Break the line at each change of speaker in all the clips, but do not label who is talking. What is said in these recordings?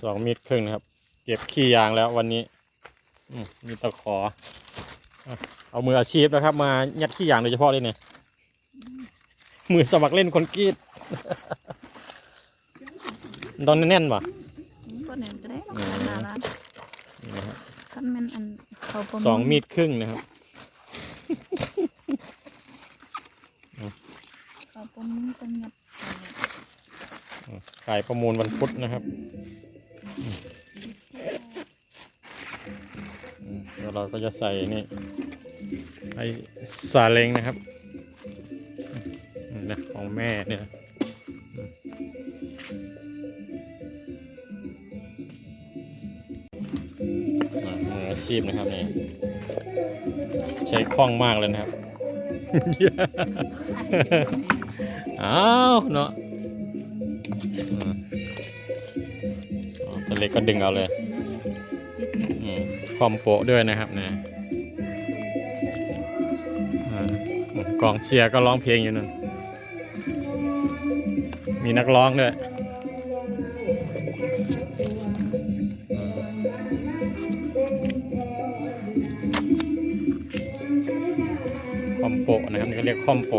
สองมีดครึ่งนะครับ เก็บขี้ยางแล้ววันนี้อืมมีตะขออะเอามืออาชีพนะครับ มายัดขี้ยางโดยเฉพาะเลยเนี่ยมือสมัครเล่นคนกรีดตอนแน่นๆป่ะ
ก็เน้นก็ได้
อืม
หนาร้าน
นี่นะครับ
คันแม่นอันเขาประ
สองมีดครึ่งนะครับ
เขาประมูลกันยัด
ขายประมูลวันพุธนะครับอืมอืม เดี๋ยวเราก็จะใส่นี่ไอซาเล้งนะครับอืมนะของแม่เนี่ยนะอืมอ่ามือชีพนะครับนี่ใช้คล่องมากเลยนะครับ อ้าวเนาะตัวเล็กก็ดึงเอาเลย อืม คอมโปด้วยนะครับนะอ่ากองเชียร์ก็ร้องเพลงอยู่นั่น มีนักร้องด้วยคอมโปนะครับนี่ก็เรียกคอมโป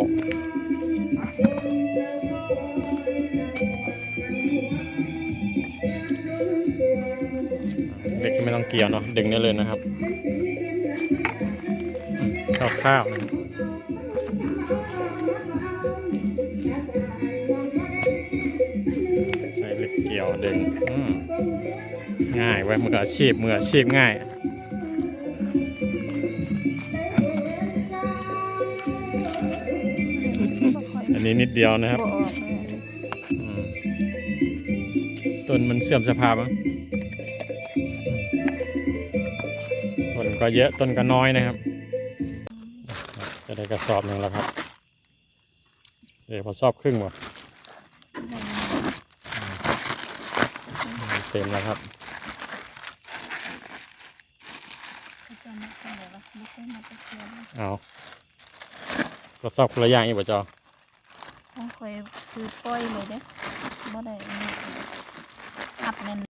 ต้องเกี่ยวเนาะดึงได้เลยนะครับคร่าวๆนะครับใช้เล็กเกี่ยวดึงง่ายไว้มืออาชีพมืออาชีพง่ายอันนี้นิดเดียวนะครับต้นมันเสื่อมสภาพมั้ง ต้นก็เยอะต้นก็น้อยนะครับ จะได้กระสอบหนึ่งแล้วครับ เดี๋ยวพอสอบครึ่งวะเต็มแล้วครับ
จะมาวะไม่ใช่มาตะ
เอากระสอบคนละอย่างอีกป่ะจอ
ต้องคอยคือปล่อยเลยเด้บ่ได้อันนี้อัดแน่น